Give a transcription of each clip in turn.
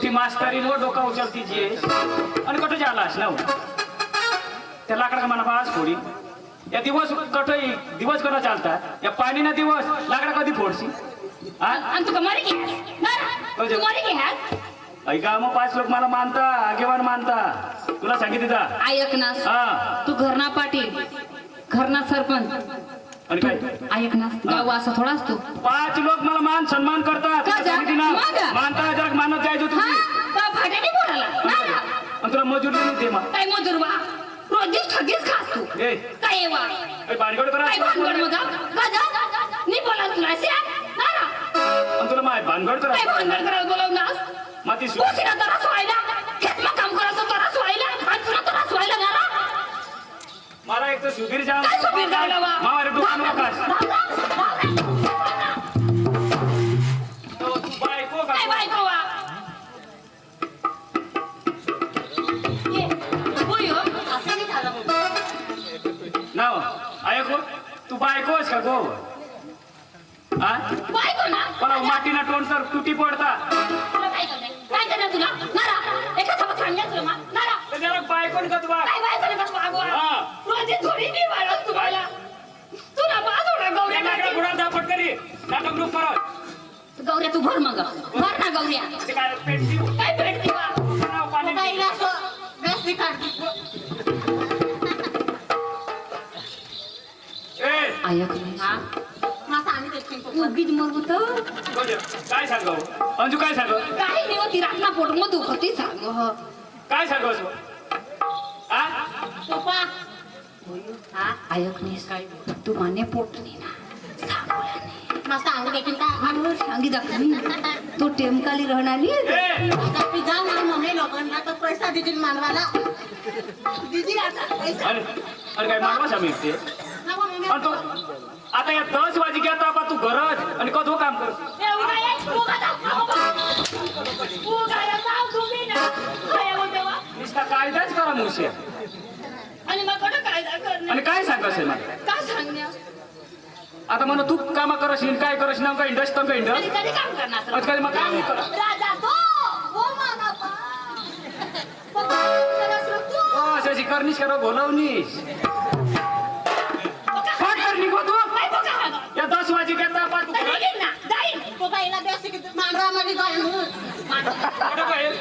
मोठी मास्तरी नो डोका उचलती जी आणि कुठे जालास ना त्या लाकडा मला पास फोडी या दिवस कठे दिवस कसा चालतात. या पाणी ना दिवस लाकडा कधी फोडशी हा? आणि तुका मरी घे हो, तू मरी घे ऐका मग पाच लोक मला मानता आगेवान मानता. तुला सांगितलं ऐक ना हा. तू घरना पाटील घरना सरपंच. आणि काय? ऐक ना गाव असा थोडा असतो. पाच लोक मला मान सन्मान करतात. का जा? सांगितलं ना? मग? मानता जरा मानत जायचं हा? तुम्ही. का बोलायला. ना ना. आणि तुला मजूर नाही मग. काय मजूर बा? रोजीच ठगीच खास तू. ए. काय वा ए, भानगड करा काय भानगड मग का जा मी बोलाल तुला असे ना ना. आणि तुला माय भानगड काय करा भानगड करायला बोलावणार माती सु- उशिरा त्रास व्हायला खेतमा काम करायचं त्रास व्हायला आणि तुला त्रास व्हायला ना ना मला एक तर सुधीर जाम? मावारे दुकान तू बायको बायको वा? हो. नाव? ऐको तू बायकोस का गो? हा बायको ना? मला टोन तर तुटी पडता तुला काय करणार? करणार तुला? नारा. एका तुला बायकोन का तू बा काय बायको कसं वागवा हा. रोजी थोडी मी वाढत तुम्हाला. तुला बाज होणार गौऱ्या काढते. गुणाल दापट करी नाटक ग्रुप करा गौऱ्या तू भर मग. भर ना गौऱ्या. ते काय पेटती काय भेटते बा नाव पाणी बाईला असं व्यवस्थित काढते ए! ऐक हा? ते उगीच म्हणजे काय सांगाव? अंजू काय सांग काही नाही होती रातना पोट मग दुखती सांग. ह. काय सांगाव हा पप्पा हा? ऐक नाहीस काय तू माने पोट नाही ना. सांगोल्याने मग सांगू देखील का? आम्हाला सांगी दाखवी. तो टेमकाली राहणारी मी जा ना मम्मी लोकांना तर पैसा देतील मानवाला. दिदी आता पैसा. अरे अरे काय मानवा ते मम्मी आणि तो आता या दस वाजी घेता आता तू गरज आणि कधो काम कर. ए, उगा ये, आणि काय सांग असेल मला? काय सांगण्या? आता म्हणा तू कामा करशील काय करशील का इंडस्ट का आणि इंडस्ट कधी काम करणार आज कधी मग काम नाही करा. राजा तो! हो मामा बा. पप्पा, जरा असं तू. अशी करनीस करा बोलावनीस? काय कर निघो तू. काय बघा गं? या वाजी तू ना, जाईल. बाईला द्यायचं की जाईल कुठं काय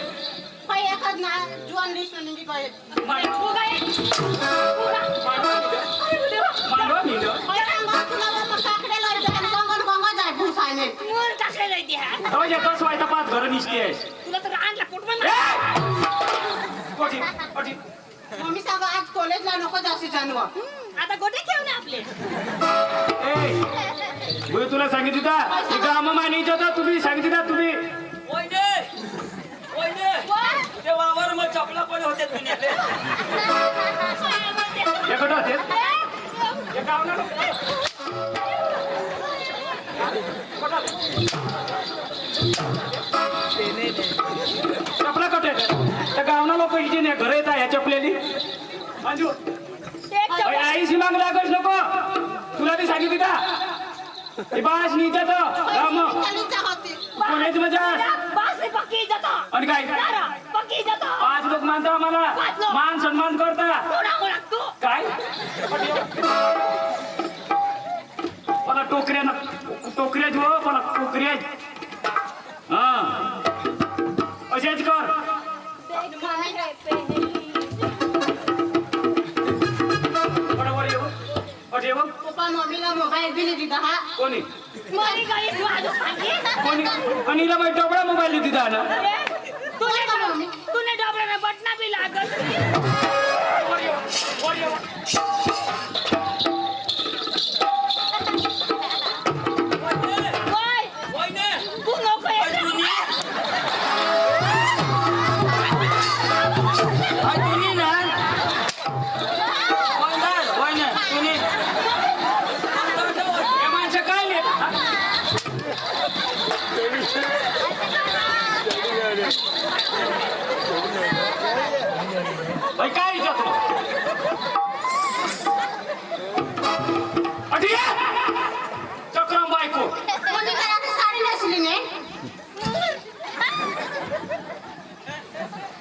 पाय एखाद ना जुवान नाही पाय. उगा ये. येते हा. हो या दस वाजता पाच घर निसते आहेस तुला तर आणला कुठं कोठी कोठी. मम्मी सांगा आज कॉलेजला नको जास्त जानवा. आता गोटे ठेव ना आपले. ए मी तुला सांगितलं का हे काम मानायचं होतं तुम्ही सांगितलं का तुम्ही. ओयने ओयने ते वावर मग चपला पण होते दुनियाले कुठं होते? गावना घर येत आहे ह्या चपलेली आईशी माग लागच नको. तुला ती सांगितली का? हे बास नीचा तो राम. होती. कोणाची मजा आणि काय? नारा, पक्की जाता पाच लोक मानता लोक. मान सन्मान करता. काय? मला टोकऱ्या ना टोकऱ्या जो मला टोकऱ्या. हा. असेच कर बरोबर येऊ अट येऊ पप्पा मम्मीला मोबाईल दिली दिदा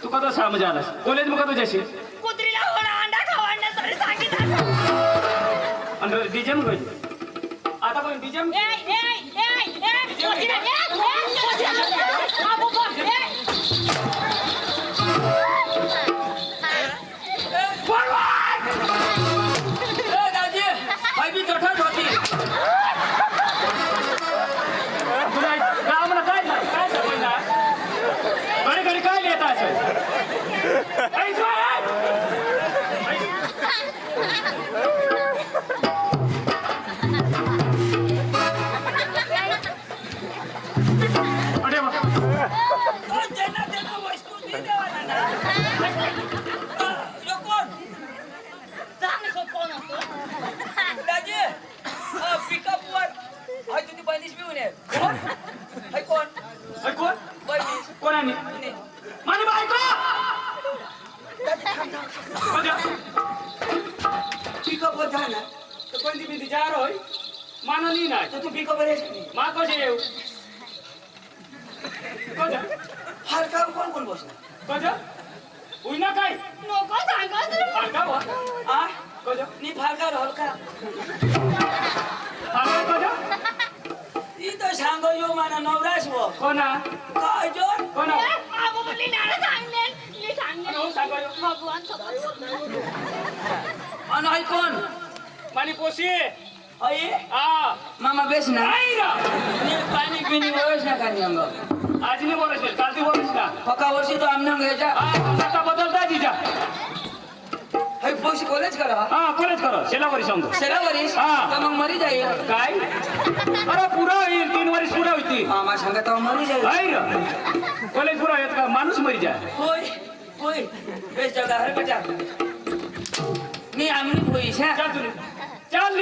तू कधी समज आलास. कॉलेज मग कधी जाशील कुत्रीला होणं अंडा खावडण्यासाठी सांगितलं. आणि डीजे मग होईल आता पण डीजे ए, ए, ए, ए, कुत्रीला, ए, ए, कुत्रीला, ए, बाबू, बाबू, ए. માનની ના તો તું બીકો બરે છે માં કો છે એવું કોજા હલકા કોણ કોણ બોસ કોજા ઉઈ ના કાઈ નો કો સાંગા તું હલકા આ કોજા ની ફાલકા હલકા હલકા કોજા ઈ તો સાંગો જો મારા નવરાશ વો કોના કોજો કોના આ બોલી નારા સાંગલે લી સાંગલે નો સાંગો ભગવાન સપોર્ટ અને આઈ કોણ માની પોસી అయ్యి మా అమ్మ బేసిన పానీ పీని వరసిన కానీ అంగ आज नाही वर्ष चालती वर्ष का पक्का वर्षी तो आमना घ्यायचा आता बदलता तिच्या. हे पैसे कॉलेज करा. हा कॉलेज करा. शेला वरी सांगतो. शेला वरी हा मग मरी जाईल. काय? अरे पुरा होईल तीन वर्ष पुरा होती. हा मा सांगा तो मरी जाईल. आहे कॉलेज पुरा होत का? माणूस मरी जाय. होय होय. बेस जगा हरकत मी आमनी होईश चाल चाल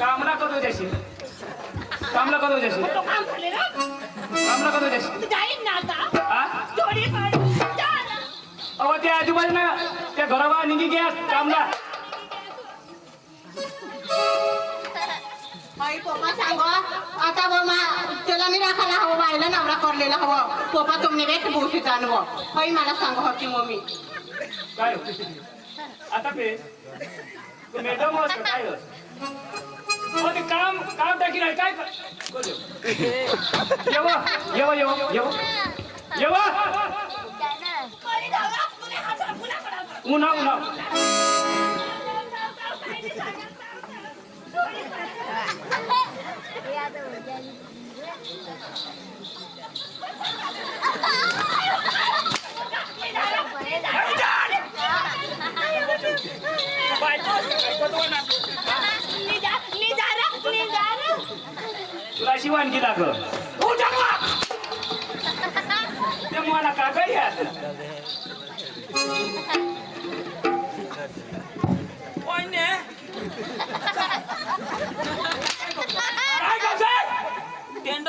कामला कदो जाशी कामला कदो जाशी तो काम झाले ना? कामला कदो जाशी तू जाईन ना आता? हा जोडी काढ. जा ना. अहो त्या आजूबाजूला त्या घराबा निघी घ्या कामला. सांगो आता बा त्याला मी राखायला हवं बायला नवरा करलेला हवं. पप्पा तुम्ही वेट बोशी जाणवं आई मला सांगो होती मम्मी. काय हो? आता पे. तू मॅडम होस का काय होस हो काम काम टाकी नाही काय? येवा येवा येवा येवा. येवा. उन्हा उन्हा तुला अशी वानगी लाग ते मला का काय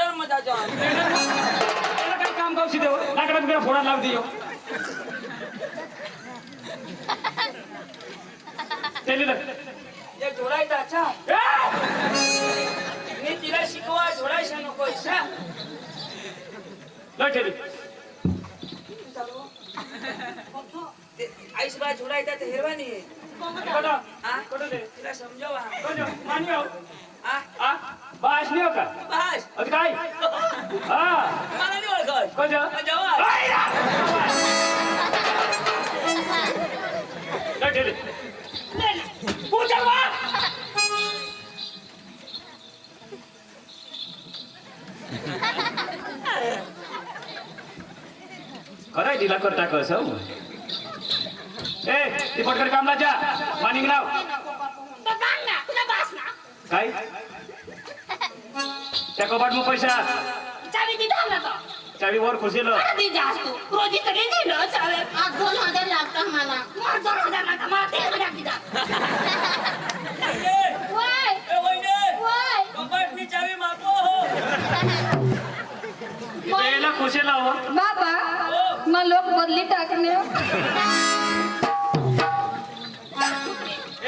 અંદર મજા જાવ એને કઈ કામ કાવ સીધો લાકડા મેરા ફોડા લાવ દીયો તેલી દે એ જોડાઈ તા અચ્છા ની તીરા શીખવા જોડાઈ છે નો કોઈ છે લો તેલી ચાલો આઈશબા જોડાઈ તા તે હેરવાની. કોડો હા? કોડો લે તીરા સમજાવ હા કોડો હા? હા? Baas nih oke? Baas. Oke kai. Ah. Mana nih orang kai? Kau jawab. Kau jawab. Ayah. Kau Kalau di lakukan tak kau semua. Eh, di portal kamu aja. Maning lau. Bagaimana? Kau jelas na. Kau? টাকা বাটবো পয়সা। চাবি দিতাম না তো? চাবি ওর খুশি লো আদি যাস তু রোজি তো রে দিল চাবে আর 2000 লাগতো মালা মোর 2000 লাগতো মালা দে না দিদা ওই ওই নে। ওই। বাবা তুই চাবি মাপো बेला खुशी लाव बाबा मग लोक बदली टाकणे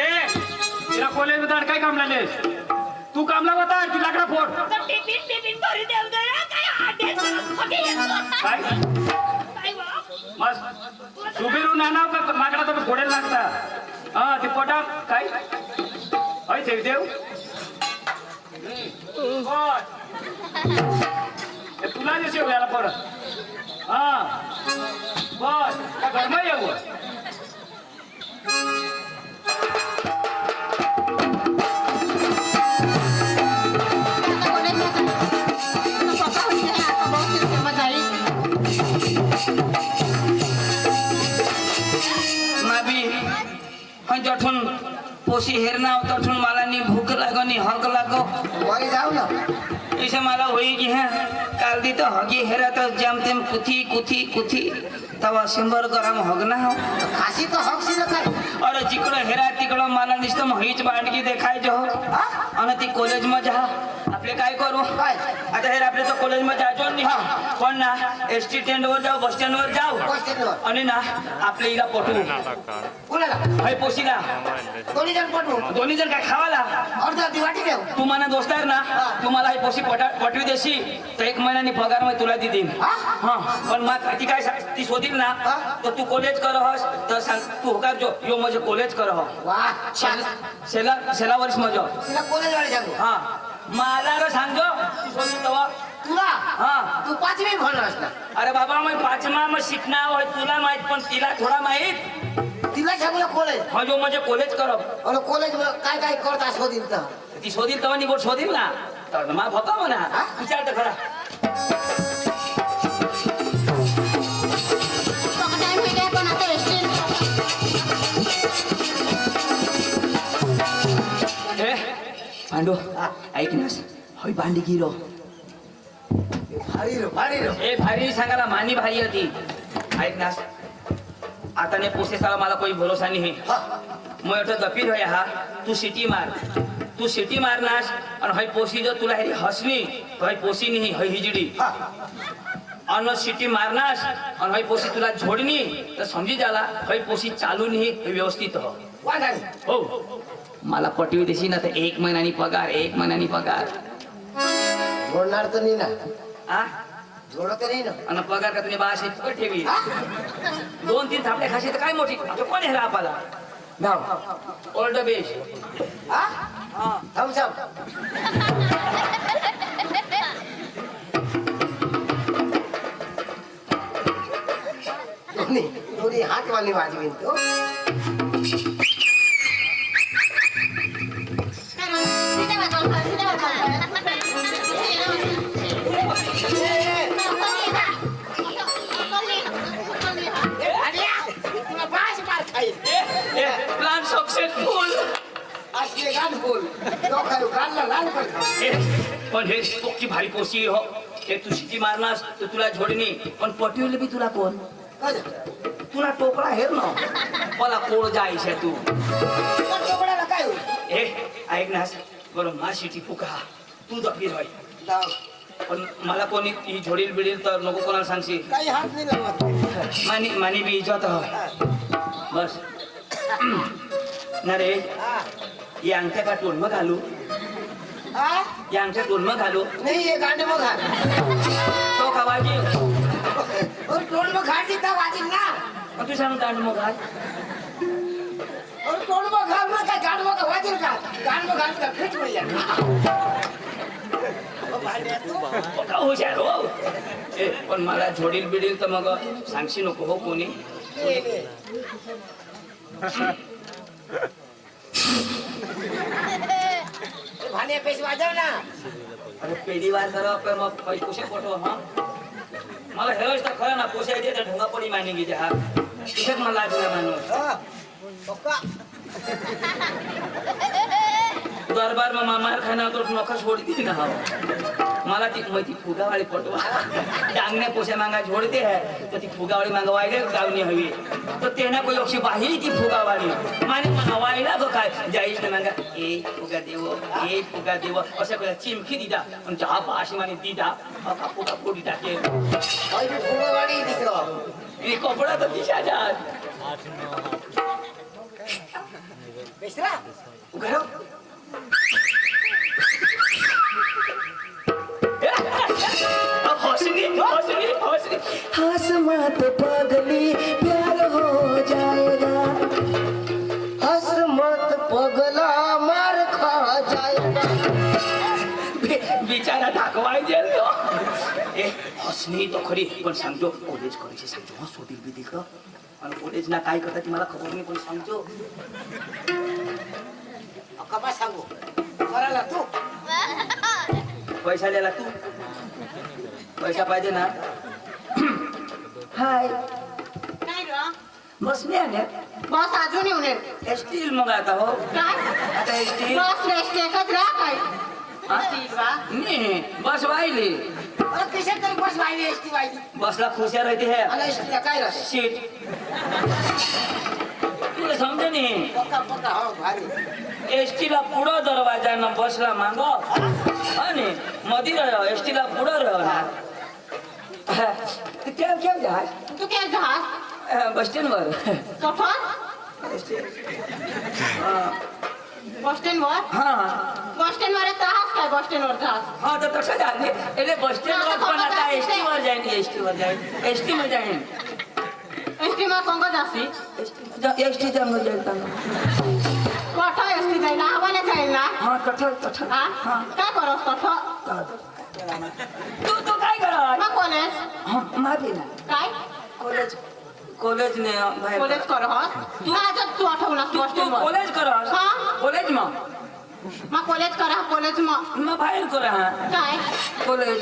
ए तिला कॉलेज मध्ये काय काम लागले तू काम लावता टिफिन टिफिन भरी देऊ दे रे. काय आड्याचं फटे येतो. काय काय बा? मग सुबिरू नाना का माकडा तुम्ही फोडेल लागता हा ते पोटा काय हय देव तुला जे शेवल्याला परत हा बस का घरमा येऊ पोशी हेरणा होता तठून मला नी भूक लागो नी हक लागो वही जाऊ ना ऐसे मला होई की है काल दी तो हगी हेरा तो जम तेम कुथी कुथी कुथी। तवा शंभर ग्राम हग ना हो। खासी तो हक सी काय अरे जिकडं हेरा तिकडं मला नुसतं म्हैच बांडगी देखायचं हो। आणि ती कॉलेजमध्ये जा। आपले काय करू? काय? आता हेर आपले तर कॉलेजमध्ये जायचो नाही हा। पण ना? एस टी स्टँड वर जाऊ बस स्टँड वर. जाऊ स्टँडवर. आणि ना आपल्या इला पटू कुणाला? हाय पोशीला। दोन्ही जण पटवू. दोन्ही जण काय खावाला? अर्धा दिवाटी देऊ. तू मला दोस्त आहे ना? तू मला ही पोशी पटा पटवी देशी तर एक महिन्यानी पगार मी तुला देईन हा? पण मग ती काय ती शोधील ना? तर तू कॉलेज कर हस तर सांग तू होकार जो यो म्हणजे कॉलेज कर हो सेला वर्ष मजो. कॉलेज वाले सांगू. हा. मला रे सांगो तू शोधील तेव्हा तुला? हा. तू पाचवी असणार. अरे बाबा मग पाचमा मग शिकणार होय तुला माहीत पण तिला थोडा माहीत. तिला सांगलं कॉलेज हा जो म्हणजे कॉलेज कर आणि कॉलेज काय काय करता शोधील तर? ती शोधील तेव्हा निघोट शोधील ना? तर मग होता म्हणा? विचार तर खरा पांडू ऐक ना होय भांडी गिरो. भारी रो भारी रो. ए भारी सांगायला मानी भारी होती ऐक ना आता ने पुसे साला मला कोई भरोसा नाही. हा मग एवढं गपीर होय हा. तू सिटी मार. तू सिटी मारनास आणि हय पोसी जर तुला हे तर हय पोसी नाही हय हिजडी. हा अन सिटी मारनास आणि हय पोसी तुला झोडणी. तर समजी जाला हय पोसी चालू नाही हे व्यवस्थित हो. हो. मला पटवी देशी ना तर एक महिन्यानी पगार एक महिन्यानी पगार. जोडणार तर नाही ना. आ? जोडत नाही ना. आणि पगार का तुम्ही बाशे ठेवी दोन तीन थापले खाशे तर काय मोठी? आता कोण आहे आपला धाव ओल्ड बेश हा. हा थम्स दोन्ही हात वाली वाजवीन तो बोल लोकांना गाणला लाल पण हे पोकी भारी पोशी हो. हे तू शिटी मारनास तर तुला झोडणी पण पटवले बी तुला कोण? तुला टोकळा हेर ना. मला कोळ जायचे तू. कपड्याला काय हे ऐक ना बरं मा शिटी फुका तू होय. जाऊ. पण मला कोणी ही झोडील बिडील तर नको कोणाला सांगशील. काही हात नाही लावत. मानी मानी बी इज्जत हो. बस. ना रे. हा. या अंगठ्या का टोलमं घालू हा? या अंगठ्या टोलमं घालू नाही हे गांड बघा तो का वाजी और टोल मग घाटी तर वाजील ना. मग तू सांग गांड मग घाल और टोल मग घाल ना काय गांड मग वाजील का? गांड मग घाल का? फिट होईल का हुशार हो? ए पण मला झोडील बिडील तर मग सांगशी नको हो कोणी. भाने पैसे वाजव ना अरे पेढी करा पण मग पैसे कसे पोटो हा मला हेच तर खरं ना पोसायचे तर ढोंगा पडी माने गेले हा तिथेच मला लागला माणूस हा. पक्का दरबार में मामार खाना तो नौका छोड़ दी ना मला ती मग ती फुगावाळी पटवा डांगण्या पोशा मागा झोडते है तर ती फुगावाळी मागवायला गावनी हवी तर त्यांना कोई अक्षी बाहेर ती फुगावाळी माने मागवायला गो काय जाईस ना मागा ए फुगा देव ए फुगा देव। असं कोणा चिमकी दिदा पण चहा पाशी माने दिदा अका फुगा पोटी टाके। काही बी फुगवाडी दिसलो। हे कपडा तर दिशा जात। बेसरा? उघड हास मत पगली प्यार हो जाएगा। हस मत पगला मार खा जाएगा। बिचारा ढाकवाय जेल तो। ए हसणी तो खरी पण सांगतो कॉलेज करायचे सांगतो हा सोदिक बिदिक आणि कॉलेज ना काय करतात मला खबर नाही पण सांगतो. कमा सांगू. करायला तू. पैसा द्यायला तू. पैसा पाहिजे ना. हाय. काय ग. बस नाही आल्या? बस अजून येऊन ये. एसटी मग आता हो. काय? आता एसटी बस रेस्ट एकच राहा काय? ठीक बा नाही बस वाहिली. अरे कशा तरी बस वाहिली एसटी वाहिली. बसला खुशिया राहते है आणि एसटीला काय राहते सीट तुला समजे नाही? पक्का पक्का हो भारी. एसटीला पुढं दरवाजा न बसला मांग. आणि मधी एसटीला पुढं राहणार केव्हा केव्हा जाय तू काय जहाज बस स्टँडवर कठोर बस स्टँड वर हा बस स्टँड वर जहाज काय बस स्टँड वर जहाज हा तर तसं झाले એટલે બસ સ્ટેન્ડ वर पण आता एसटी वर जाईन एसटी वर जाईन एसटी मध्ये जाईन एसटी मा कोंग जासी एसटी जाऊन जाईल कठो एसटी जाईल आम्हाला जाईल ना हा कठोर कठोर हा काय करोस कठो तू तू काय करत कॉलेज हा माफी ना. काय? कॉलेज कॉलेज ने बाहेर कॉलेज कर तू आज तू आठवलास तू तू कॉलेज कर. हा. कॉलेज मग. मग कॉलेज करा कॉलेज मग. मग बाहेर कर. हा काय? कॉलेज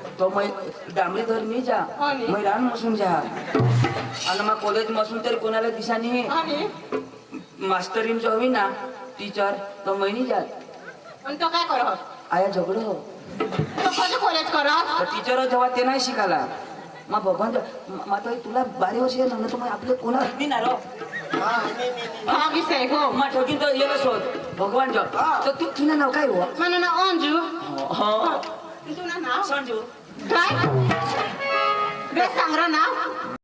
तो मग डांबरी धर मी जा. नी. मग रान मसून जा. आणि मग कॉलेज मसून तर कोणाला दिसानी आणि मास्तरीन जो हवी ना टीचर तो महिनी जात आणि तो काय करत आया झगडो हो. कॉलेज तर टीचर जेव्हा ते नाही शिकाला मग भगवान मग आता तुला बारी वर्ष आहे ना तर मग आपले कोणा मी मी हा विषय हो. मग ठोकीन तर येलं शोध भगवान जग तर तू तुला नाव काय हो म्हणून ना अंजू. हो. संजू. काय? बे सांग नाव